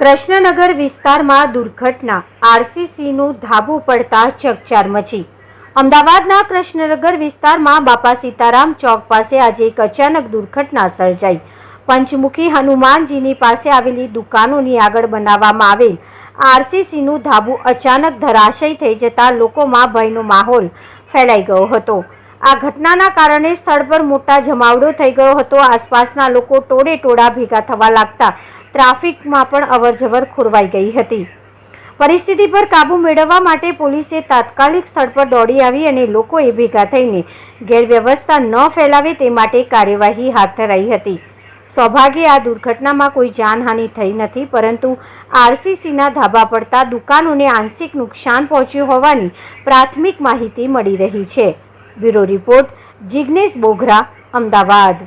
કૃષ્ણનગર વિસ્તારમાં દુર્ઘટના. આરસીસીનું ધાબુ પડતા ચકચાર મચી. અમદાવાદના કૃષ્ણનગર વિસ્તારમાં બાપા સીતારામ ચોક પાસે આજે એક અચાનક દુર્ઘટના સર્જાઈ. પંચમુખી હનુમાનજીની પાસે આવેલી દુકાનોની આગળ બનાવવામાં આવેલ આરસીસીનું ધાબુ અચાનક ધરાશય થઈ જતા લોકોમાં ભયનો માહોલ ફેલાઈ ગયો હતો. આ ઘટનાના કારણે સ્થળ પર મોટા જમાવડો થઈ ગયો હતો. આસપાસના લોકો ટોળે ટોળા ભેગા થવા લાગતા ટ્રાફિકમાં પણ અવરજવર ખોરવાઈ ગઈ હતી. પરિસ્થિતિ પર કાબૂ મેળવવા માટે પોલીસે તાત્કાલિક સ્થળ પર દોડી આવી અને લોકોએ ભેગા થઈને ગેરવ્યવસ્થા ન ફેલાવે તે માટે કાર્યવાહી હાથ ધરાઈ હતી. સૌભાગ્યે આ દુર્ઘટનામાં કોઈ જાનહાનિ થઈ નથી, પરંતુ આરસીસીના ધાબા પડતા દુકાનોને આંશિક નુકસાન પહોંચ્યું હોવાની પ્રાથમિક માહિતી મળી રહી છે. Bureau report Jignesh Boghara Ahmedabad.